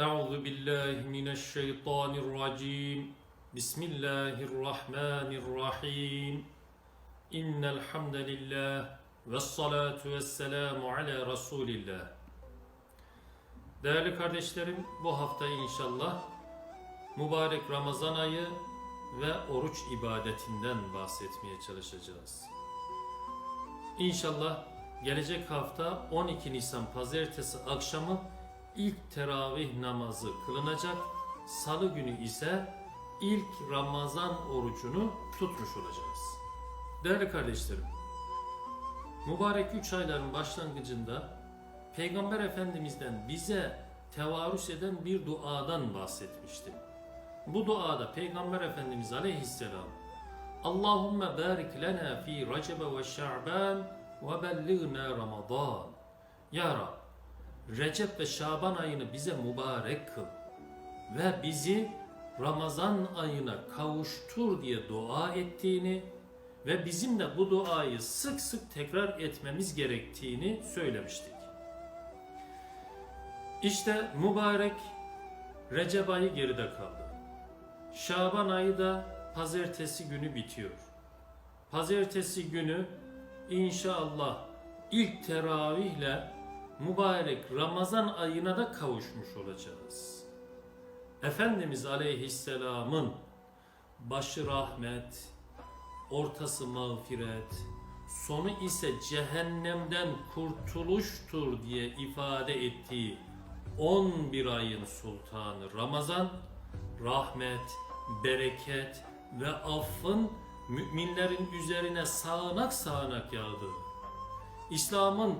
أعوذ بالله من الشيطان الرجيم بسم الله الرحمن الرحيم إن الحمد لله والصلاة والسلام على رسول الله Değerli kardeşlerim, bu hafta inşallah mübarek Ramazan ayı ve oruç ibadetinden bahsetmeye çalışacağız. İnşallah gelecek hafta 12 Nisan pazartesi akşamı ilk teravih namazı kılınacak. Salı günü ise ilk Ramazan orucunu tutmuş olacağız. Değerli kardeşlerim, mübarek üç ayların başlangıcında Peygamber Efendimiz'den bize tevarüs eden bir duadan bahsetmiştim. Bu duada Peygamber Efendimiz Aleyhisselam Allahümme barik lena fi Recebe ve Şa'ban ve bellighna Ramazan. Ya Rab, Recep ve Şaban ayını bize mübarek kıl ve bizi Ramazan ayına kavuştur diye dua ettiğini ve bizim de bu duayı sık sık tekrar etmemiz gerektiğini söylemiştik. İşte mübarek Recep ayı geride kaldı. Şaban ayı da pazartesi günü bitiyor. Pazartesi günü inşallah ilk teravihle mübarek Ramazan ayına da kavuşmuş olacağız. Efendimiz Aleyhisselam'ın başı rahmet, ortası mağfiret, sonu ise cehennemden kurtuluştur diye ifade ettiği 11 ayın sultanı Ramazan, rahmet, bereket ve affın müminlerin üzerine sağanak sağanak yağdığı, İslam'ın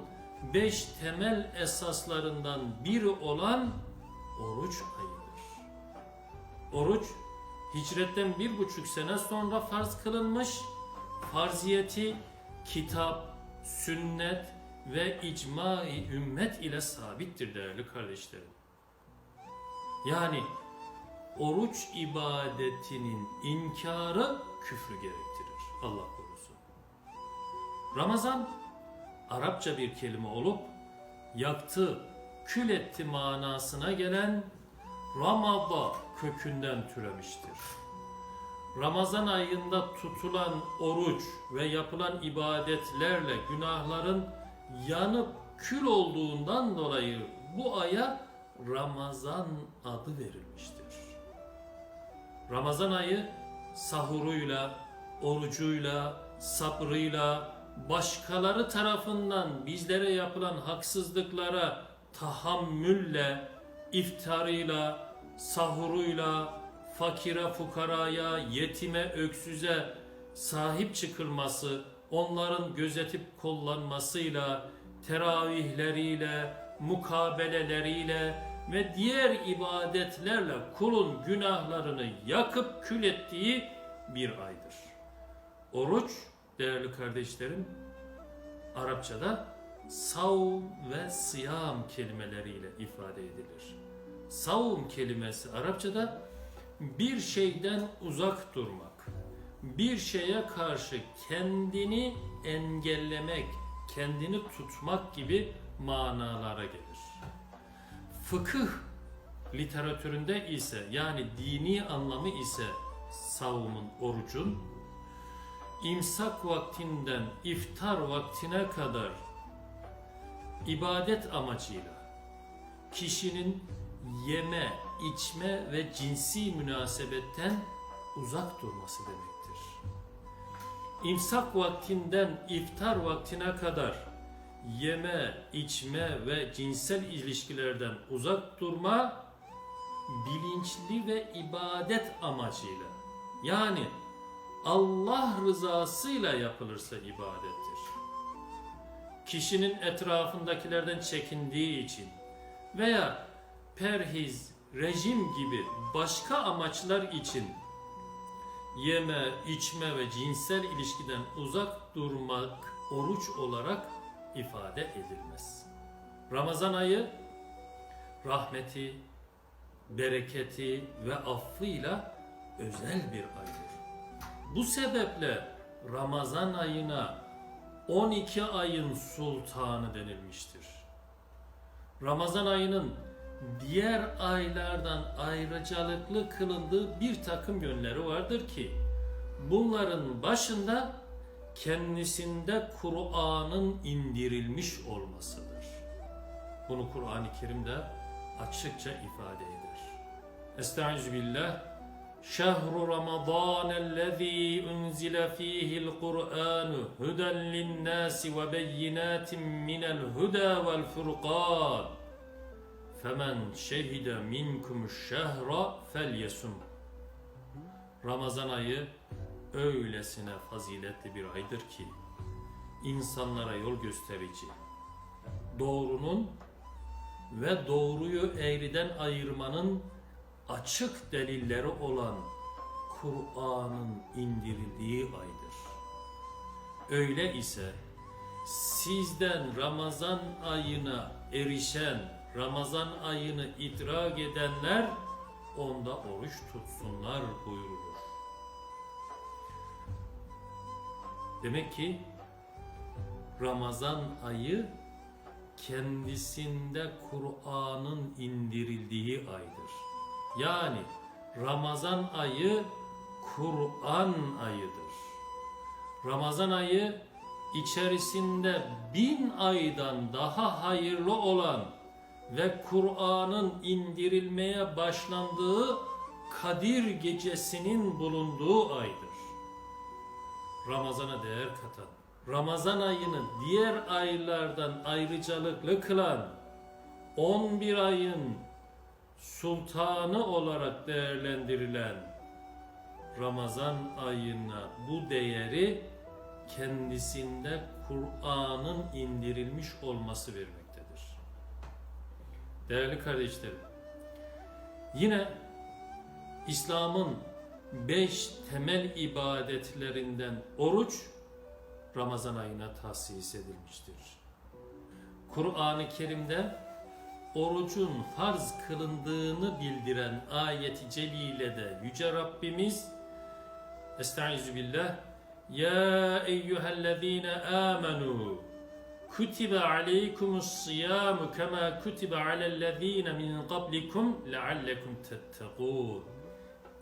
beş temel esaslarından biri olan oruç ayıdır. Oruç, hicretten bir buçuk sene sonra farz kılınmış, farziyeti kitap, sünnet ve icma-i ümmet ile sabittir değerli kardeşlerim. Yani oruç ibadetinin inkarı küfrü gerektirir. Allah korusun. Ramazan Arapça bir kelime olup yaktı, kül etti manasına gelen Ramada kökünden türemiştir. Ramazan ayında tutulan oruç ve yapılan ibadetlerle günahların yanıp kül olduğundan dolayı bu aya Ramazan adı verilmiştir. Ramazan ayı sahuruyla, orucuyla, sabrıyla, başkaları tarafından bizlere yapılan haksızlıklara tahammülle, iftarıyla, sahuruyla, fakire, fukaraya, yetime, öksüze sahip çıkılması, onların gözetip kullanmasıyla, teravihleriyle, mukabeleleriyle ve diğer ibadetlerle kulun günahlarını yakıp kül ettiği bir aydır. Oruç, değerli kardeşlerim, Arapçada savm ve sıyam kelimeleriyle ifade edilir. Savm kelimesi Arapçada bir şeyden uzak durmak, bir şeye karşı kendini engellemek, kendini tutmak gibi manalara gelir. Fıkıh literatüründe ise yani dini anlamı ise savunun, orucun imsak vaktinden iftar vaktine kadar ibadet amacıyla kişinin yeme, içme ve cinsi münasebetten uzak durması demektir. İmsak vaktinden iftar vaktine kadar yeme, içme ve cinsel ilişkilerden uzak durma bilinçli ve ibadet amacıyla yani Allah rızasıyla yapılırsa ibadettir. Kişinin etrafındakilerden çekindiği için veya perhiz, rejim gibi başka amaçlar için yeme, içme ve cinsel ilişkiden uzak durmak oruç olarak ifade edilmez. Ramazan ayı rahmeti, bereketi ve affıyla özel bir aydır. Bu sebeple Ramazan ayına 12 ayın sultanı denilmiştir. Ramazan ayının diğer aylardan ayrıcalıklı kılındığı bir takım yönleri vardır ki bunların başında kendisinde Kur'an'ın indirilmiş olmasıdır. Bunu Kur'an-ı Kerim'de açıkça ifade eder. Estaizu billah. Ellezî unzile fîhil Kur'anu huden linnâsi ve beyinâtin minel huda vel furqan. Femen şehide minkum şehra felyesum. Ramazan ayı öylesine faziletli bir aydır ki insanlara yol gösterici, doğrunun ve doğruyu eğriden ayırmanın açık delilleri olan Kur'an'ın indirildiği aydır. Öyle ise sizden Ramazan ayına erişen, Ramazan ayını idrak edenler onda oruç tutsunlar buyurulur. Demek ki Ramazan ayı kendisinde Kur'an'ın indirildiği aydır. Yani Ramazan ayı Kur'an ayıdır. Ramazan ayı içerisinde bin aydan daha hayırlı olan ve Kur'an'ın indirilmeye başlandığı Kadir gecesinin bulunduğu aydır. Ramazana değer katan, Ramazan ayını diğer aylardan ayrıcalıklı kılan 11 ayın sultanı olarak değerlendirilen Ramazan ayına bu değeri kendisinde Kur'an'ın indirilmiş olması vermektedir. Değerli kardeşlerim, yine İslam'ın beş temel ibadetlerinden oruç Ramazan ayına tahsis edilmiştir. Kur'an-ı Kerim'de orucun farz kılındığını bildiren ayeti celilede Yüce Rabbimiz Estaizu billah Ya eyyühellezine amenu kutibe aleykumus siyamu kema kutibe alellezine min qablikum leallekum tettegûn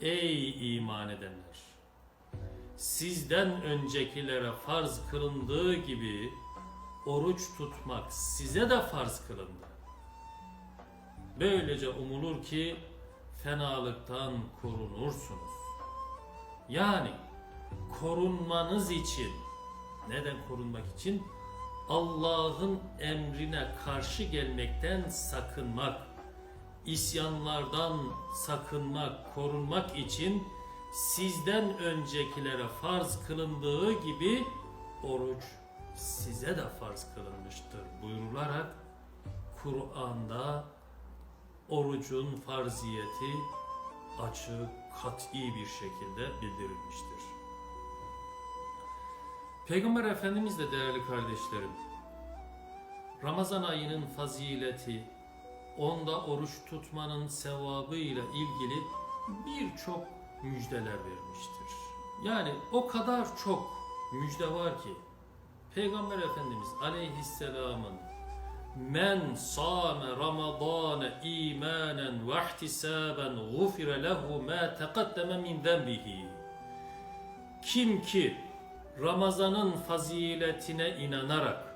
Ey iman edenler! Sizden öncekilere farz kılındığı gibi oruç tutmak size de farz kılındı. Böylece umulur ki fenalıktan korunursunuz. Yani korunmanız için, neden korunmak için? Allah'ın emrine karşı gelmekten sakınmak, isyanlardan sakınmak, korunmak için sizden öncekilere farz kılındığı gibi oruç size de farz kılınmıştır buyurularak Kur'an'da orucun farziyeti açık, kat'i bir şekilde bildirilmiştir. Peygamber Efendimiz de değerli kardeşlerim, Ramazan ayının fazileti, onda oruç tutmanın sevabıyla ilgili birçok müjdeler vermiştir. Yani o kadar çok müjde var ki Peygamber Efendimiz aleyhisselamın men sâme ramadâne imanen ve ihtisâben gufire lehu mâ teqaddeme min zenbihi kim ki Ramazan'ın faziletine inanarak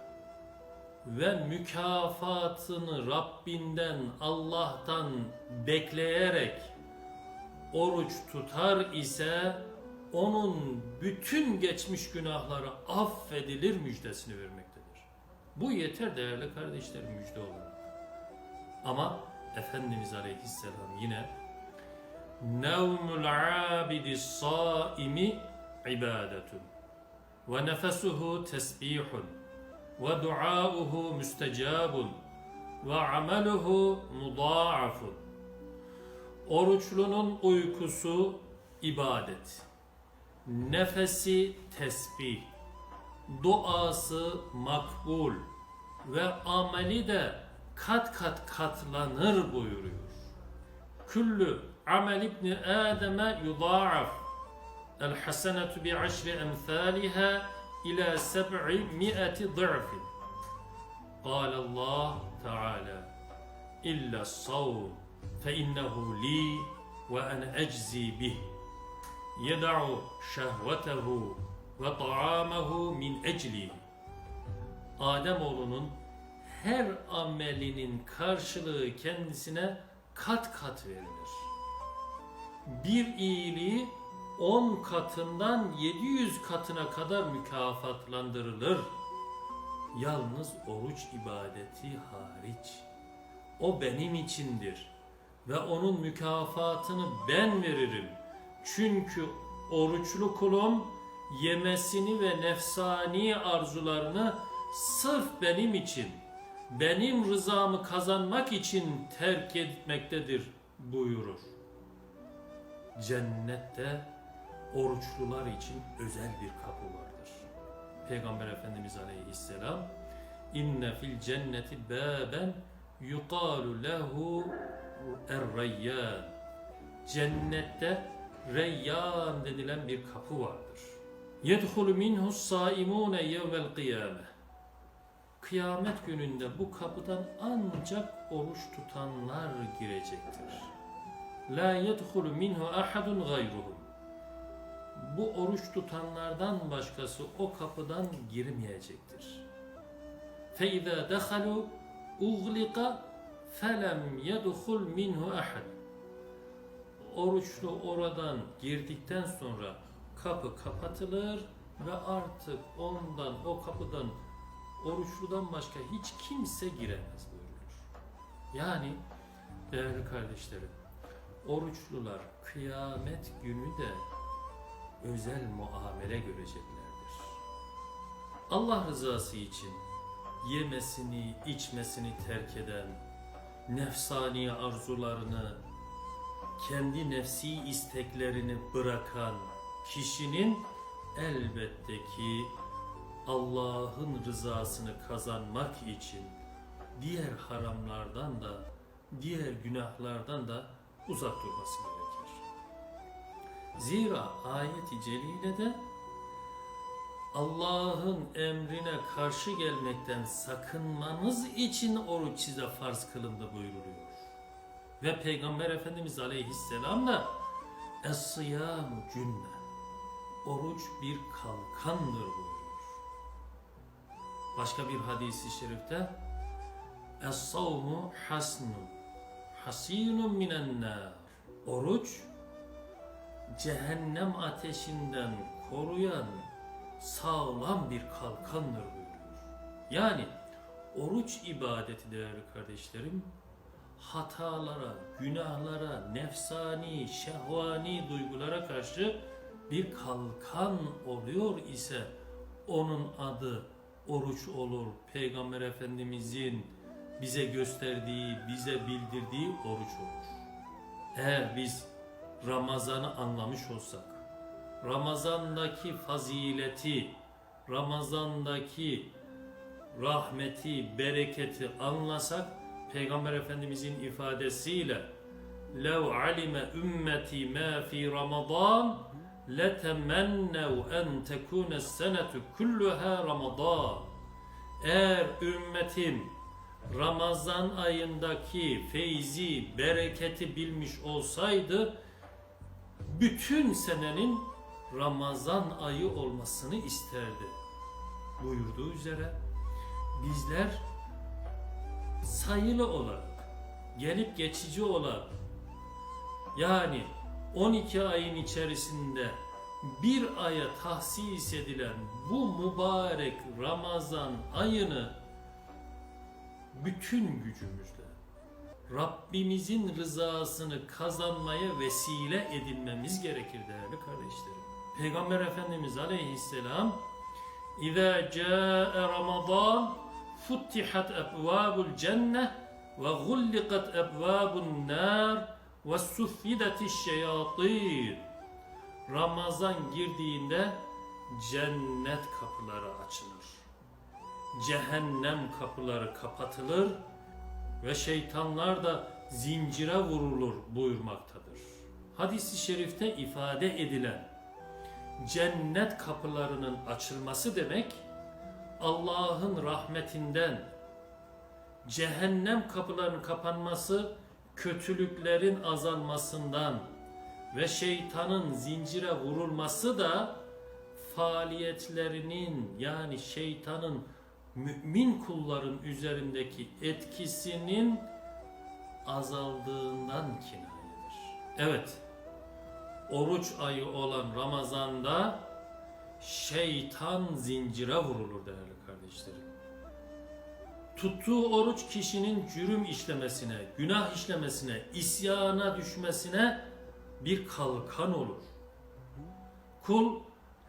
ve mükafatını Rabbinden, Allah'tan bekleyerek oruç tutar ise onun bütün geçmiş günahları affedilir müjdesini vermektedir. Bu yeter değerli kardeşlerim müjde olarak. Ama Efendimiz Aleyhisselam yine Nevmul abidi saimi ibadetun ve nefesuhu tesbihun ve duauhu müstecabun ve ameluhu mudaafun. Oruçlunun uykusu ibadet, nefesi tesbih, duası makbul ve ameli de kat kat katlanır buyuruyor. Küllü amel ibni Adem'e yudâaf. El hasenetü bi aşri emthâliha ila seb'i mi'eti dı'fin. Kâle Allah Teala illa savm fe innehu li ve en eczi bih. Yeda'u şehvetehu ve ta'amahu min ecli. Adem oğlunun her amelinin karşılığı kendisine kat kat verilir. Bir iyiliği 10 katından 700 katına kadar mükafatlandırılır. Yalnız oruç ibadeti hariç. O benim içindir ve onun mükafatını ben veririm. Çünkü oruçlu kulum yemesini ve nefsani arzularını sırf benim için, benim rızamı kazanmak için terk etmektedir buyurur. Cennette oruçlular için özel bir kapı vardır. Peygamber Efendimiz Aleyhisselam inne fil cenneti baben yuqalu lehu er-reyyan cennette reyyan denilen bir kapı vardır. Yedhulu minhu saimune yevmel kıyame Kıyamet gününde bu kapıdan ancak oruç tutanlar girecektir. La yedhulu minhu ahadun gayruhum bu oruç tutanlardan başkası o kapıdan girmeyecektir. فَاِذَا دَخَلُوا اُغْلِقَ فَلَمْ يَدْخُلْ مِنْهُ اَحَدٍ Oruçlu oradan girdikten sonra kapı kapatılır ve artık ondan, o kapıdan oruçludan başka hiç kimse giremez buyurulur. Yani değerli kardeşlerim, oruçlular kıyamet günü de özel muamele göreceklerdir. Allah rızası için yemesini, içmesini terk eden, nefsani arzularını, kendi nefsi isteklerini bırakan kişinin elbette ki Allah'ın rızasını kazanmak için diğer haramlardan da, diğer günahlardan da uzak durması gerekir. Zira ayeti celilede Allah'ın emrine karşı gelmekten sakınmanız için oruç size farz kılındı buyuruluyor. Ve Peygamber Efendimiz Aleyhisselam da Es-sıyamu cünne Oruç bir kalkandır buyuruyor. Başka bir hadisi şerifte Es-savmu hasnun hasinun minen Oruç cehennem ateşinden koruyan sağlam bir kalkandır buyuruyor. Yani oruç ibadeti değerli kardeşlerim hatalara, günahlara, nefsani, şehvani duygulara karşı bir kalkan oluyor ise onun adı oruç olur. Peygamber Efendimizin bize gösterdiği, bize bildirdiği oruç olur. Eğer biz Ramazan'ı anlamış olsak, Ramazan'daki fazileti, Ramazan'daki rahmeti, bereketi anlasak Peygamber Efendimizin ifadesiyle lev alime ümmeti ma fi ramadan letemennev en tekune senetu kulluha ramadan. Eğer ümmetim Ramazan ayındaki feyzi, bereketi bilmiş olsaydı bütün senenin Ramazan ayı olmasını isterdi. Buyurduğu üzere bizler sayılı olarak, gelip geçici olarak yani 12 ayın içerisinde bir aya tahsis edilen bu mübarek Ramazan ayını bütün gücümüzle Rabbimizin rızasını kazanmaya vesile edinmemiz gerekir değerli kardeşlerim. Peygamber Efendimiz Aleyhisselam İza ca'e Ramazan futtihat ebvabul cennet ve gullikat ebvabun nar ve suffidatiş şeyatin Ramazan girdiğinde cennet kapıları açılır. Cehennem kapıları kapatılır ve şeytanlar da zincire vurulur buyurmaktadır. Hadis-i şerifte ifade edilen cennet kapılarının açılması demek Allah'ın rahmetinden, cehennem kapılarının kapanması, kötülüklerin azalmasından ve şeytanın zincire vurulması da faaliyetlerinin yani şeytanın mümin kulların üzerindeki etkisinin azaldığından kinayedir. Evet, oruç ayı olan Ramazan'da şeytan zincire vurulur değerli kardeşlerim. Tuttuğu oruç kişinin cürüm işlemesine, günah işlemesine, isyana düşmesine bir kalkan olur. Kul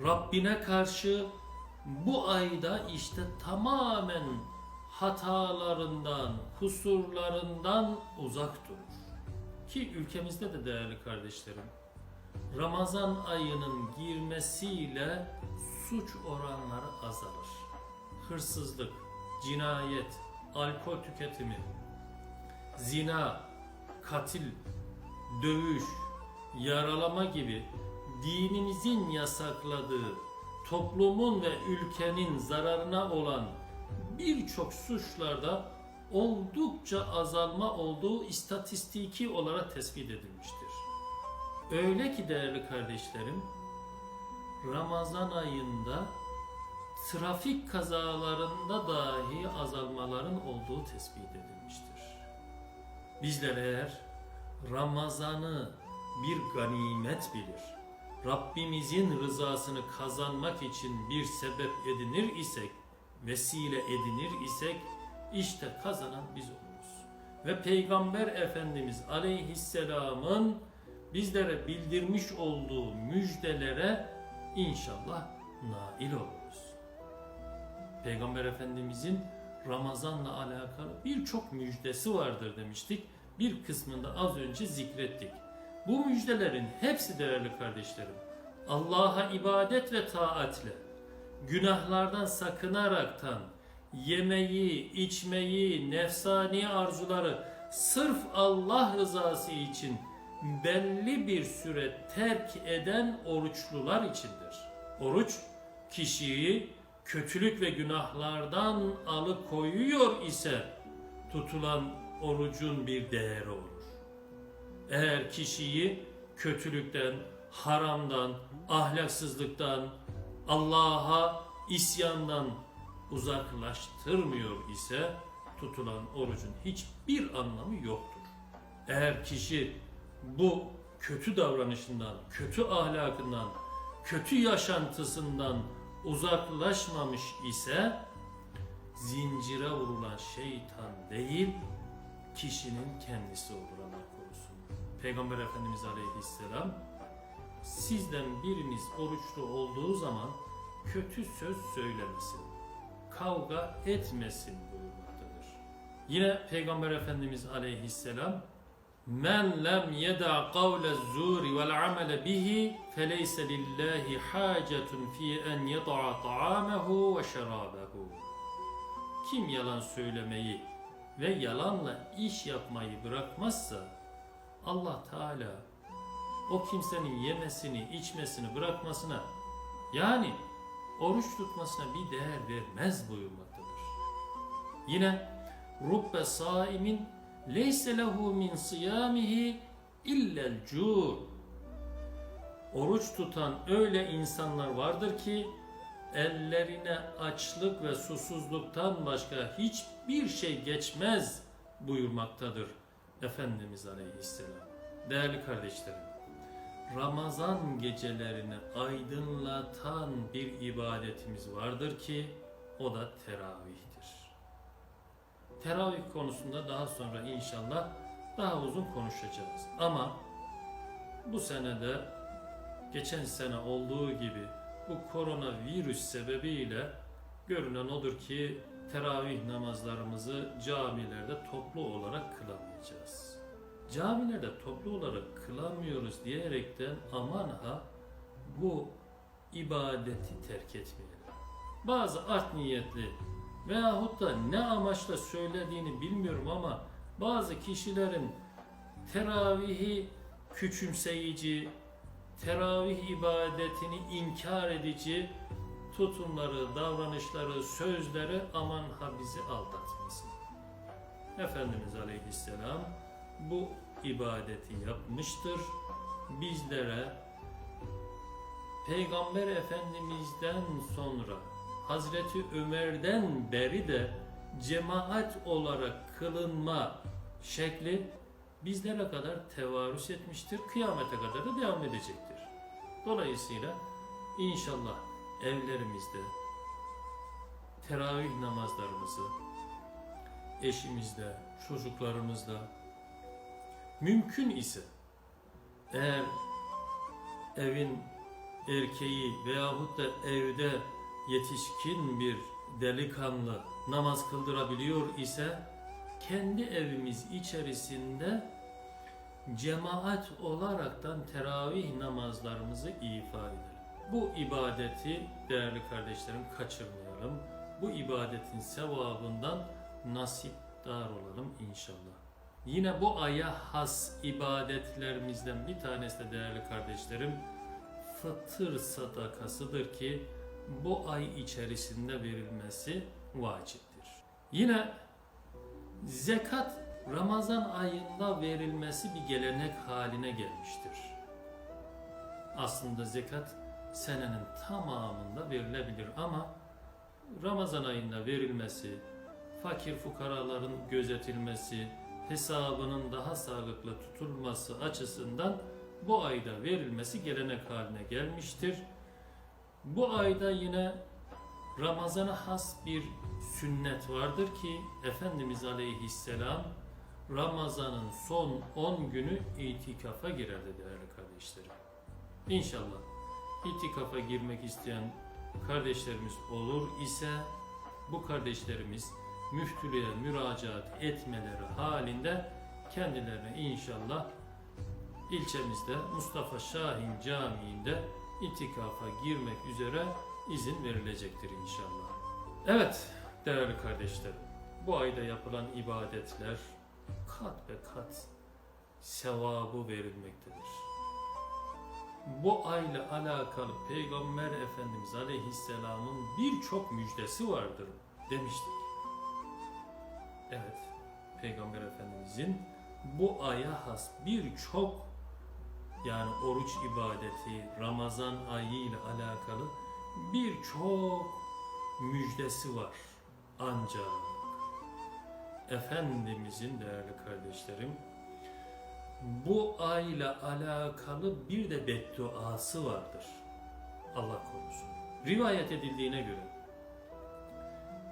Rabbine karşı bu ayda işte tamamen hatalarından, kusurlarından uzak durur. Ki ülkemizde de değerli kardeşlerim, Ramazan ayının girmesiyle suç oranları azalır. Hırsızlık, cinayet, alkol tüketimi, zina, katil, dövüş, yaralama gibi dinimizin yasakladığı toplumun ve ülkenin zararına olan birçok suçlarda oldukça azalma olduğu istatistiki olarak tespit edilmiştir. Öyle ki değerli kardeşlerim, Ramazan ayında trafik kazalarında dahi azalmaların olduğu tespit edilmiştir. Bizler eğer Ramazan'ı bir ganimet bilir, Rabbimizin rızasını kazanmak için bir sebep edinir isek, vesile edinir isek, işte kazanan biz oluruz. Ve Peygamber Efendimiz Aleyhisselam'ın bizlere bildirmiş olduğu müjdelere inşallah nail oluruz. Peygamber Efendimizin Ramazan'la alakalı birçok müjdesi vardır demiştik. Bir kısmında az önce zikrettik. Bu müjdelerin hepsi değerli kardeşlerim Allah'a ibadet ve taatle, günahlardan sakınaraktan, yemeği, içmeyi, nefsani arzuları sırf Allah rızası için belli bir süre terk eden oruçlular içindir. Oruç kişiyi kötülük ve günahlardan alıkoyuyor ise tutulan orucun bir değeri olur. Eğer kişiyi kötülükten, haramdan, ahlaksızlıktan, Allah'a isyandan uzaklaştırmıyor ise tutulan orucun hiçbir anlamı yoktur. Eğer kişi bu kötü davranışından, kötü ahlakından, kötü yaşantısından uzaklaşmamış ise zincire vurulan şeytan değil, kişinin kendisi olur Allah korusun. Peygamber Efendimiz Aleyhisselam sizden biriniz oruçlu olduğu zaman kötü söz söylemesin, kavga etmesin buyurmaktadır. Yine Peygamber Efendimiz Aleyhisselam Men lem yeda kavle zuri vel amele bihi feleyse lillahi hacetun fi en yada'a ta'amehu ve şerabehu. Kim yalan söylemeyi ve yalanla iş yapmayı bırakmazsa Allah Teala o kimsenin yemesini, içmesini bırakmasına yani oruç tutmasına bir değer vermez buyurmaktadır. Yine rubbe saimin leyse lehu min siyamihi illel cu' Oruç tutan öyle insanlar vardır ki ellerine açlık ve susuzluktan başka hiçbir şey geçmez buyurmaktadır Efendimiz Aleyhisselam. Değerli kardeşlerim, Ramazan gecelerini aydınlatan bir ibadetimiz vardır ki o da teravihtir. Teravih konusunda daha sonra inşallah daha uzun konuşacağız. Ama bu senede geçen sene olduğu gibi bu koronavirüs sebebiyle görünen odur ki teravih namazlarımızı camilerde toplu olarak kılamayacağız. Camilerde toplu olarak kılamıyoruz diyerekten aman ha bu ibadeti terk etmeyelim. Bazı art niyetli veyahut da ne amaçla söylediğini bilmiyorum ama bazı kişilerin teravihi küçümseyici, teravih ibadetini inkar edici tutumları, davranışları, sözleri aman ha bizi aldatmasın. Efendimiz Aleyhisselam bu ibadeti yapmıştır. Bizlere Peygamber Efendimiz'den sonra Hazreti Ömer'den beri de cemaat olarak kılınma şekli bizlere kadar tevarüs etmiştir. Kıyamete kadar da devam edecektir. Dolayısıyla inşallah evlerimizde teravih namazlarımızı eşimizle, çocuklarımızla mümkün ise eğer evin erkeği veyahut da evde yetişkin bir delikanlı namaz kıldırabiliyor ise kendi evimiz içerisinde cemaat olaraktan teravih namazlarımızı ifa edelim. Bu ibadeti değerli kardeşlerim kaçırmayalım. Bu ibadetin sevabından nasipdar olalım inşallah. Yine bu aya has ibadetlerimizden bir tanesi de değerli kardeşlerim fıtır sadakasıdır ki bu ay içerisinde verilmesi vaciptir. Yine zekat Ramazan ayında verilmesi bir gelenek haline gelmiştir. Aslında zekat senenin tamamında verilebilir ama Ramazan ayında verilmesi, fakir fukaraların gözetilmesi, hesabının daha sağlıklı tutulması açısından bu ayda verilmesi gelenek haline gelmiştir. Bu ayda yine Ramazan'a has bir sünnet vardır ki Efendimiz Aleyhisselam Ramazan'ın son 10 günü itikafa girerdi değerli kardeşlerim. İnşallah itikafa girmek isteyen kardeşlerimiz olur ise bu kardeşlerimiz müftülüğe müracaat etmeleri halinde kendilerine inşallah ilçemizde Mustafa Şahin Camii'nde itikafa girmek üzere izin verilecektir inşallah. Evet değerli kardeşlerim bu ayda yapılan ibadetler kat ve kat sevabı verilmektedir. Bu ayla alakalı Peygamber Efendimiz Aleyhisselam'ın birçok müjdesi vardır demiştik. Evet, Peygamber Efendimizin bu aya has birçok yani oruç ibadeti, Ramazan ayı ile alakalı birçok müjdesi var. Ancak Efendimizin değerli kardeşlerim bu ayla alakalı bir de bedduası vardır. Allah korusun. Rivayet edildiğine göre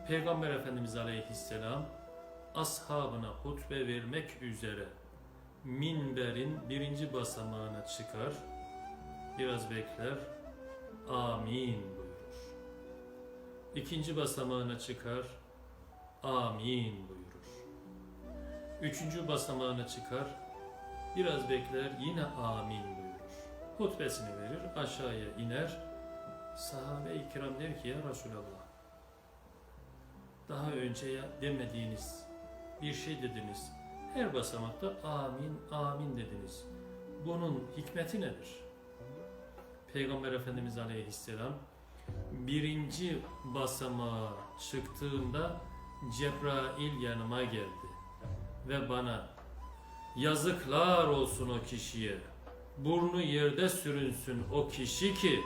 Peygamber Efendimiz Aleyhisselam ashabına hutbe vermek üzere minberin birinci basamağına çıkar, biraz bekler, amin buyurur. İkinci basamağına çıkar, amin buyurur. Üçüncü basamağına çıkar, biraz bekler, yine amin buyurur. Hutbesini verir, aşağıya iner, sahabe-i kiram der ki ya Resulallah, daha önce ya demediğiniz bir şey dediniz. Her basamakta amin, amin dediniz. Bunun hikmeti nedir? Peygamber Efendimiz Aleyhisselam birinci basamağa çıktığımda Cebrail yanıma geldi ve bana yazıklar olsun o kişiye burnu yerde sürünsün o kişi ki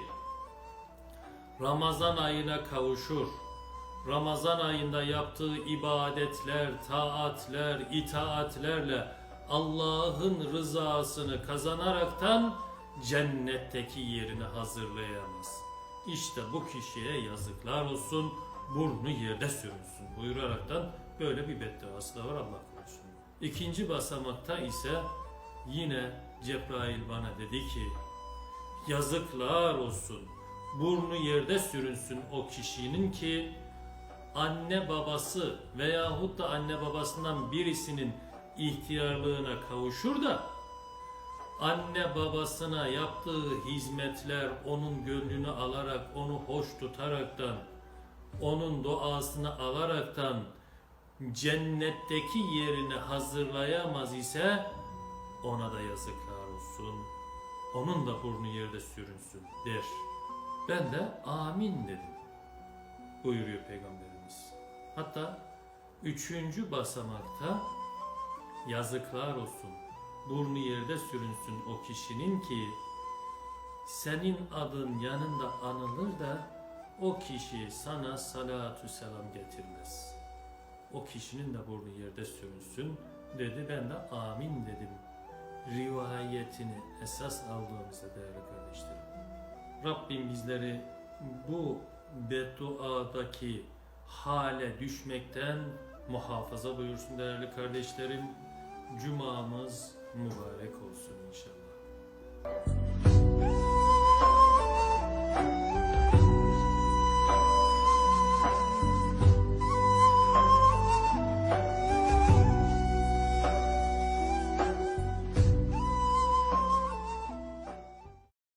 Ramazan ayına kavuşur Ramazan ayında yaptığı ibadetler, taatler, itaatlerle Allah'ın rızasını kazanaraktan cennetteki yerini hazırlayamaz. İşte bu kişiye yazıklar olsun, burnu yerde sürünsün buyuraraktan böyle bir bedduası da var Allah korusun. İkinci basamakta ise yine Cebrail bana dedi ki yazıklar olsun, burnu yerde sürünsün o kişinin ki anne babası veyahut da anne babasından birisinin ihtiyarlığına kavuşur da anne babasına yaptığı hizmetler onun gönlünü alarak onu hoş tutaraktan onun duasını alaraktan cennetteki yerini hazırlayamaz ise ona da yazıklar olsun. Onun da burnu yerde sürünsün der. Ben de amin dedim buyuruyor Peygamberimiz. Hatta Üçüncü basamakta yazıklar olsun. Burnu yerde sürünsün o kişinin ki senin adın yanında anılır da o kişi sana salatü selam getirmez. O kişinin de burnu yerde sürünsün dedi ben de amin dedim. Rivayetini esas aldığımızda değerli kardeşlerim. Rabbim bizleri bu bedduadaki hale düşmekten muhafaza buyursun değerli kardeşlerim. Cumamız mübarek olsun inşallah.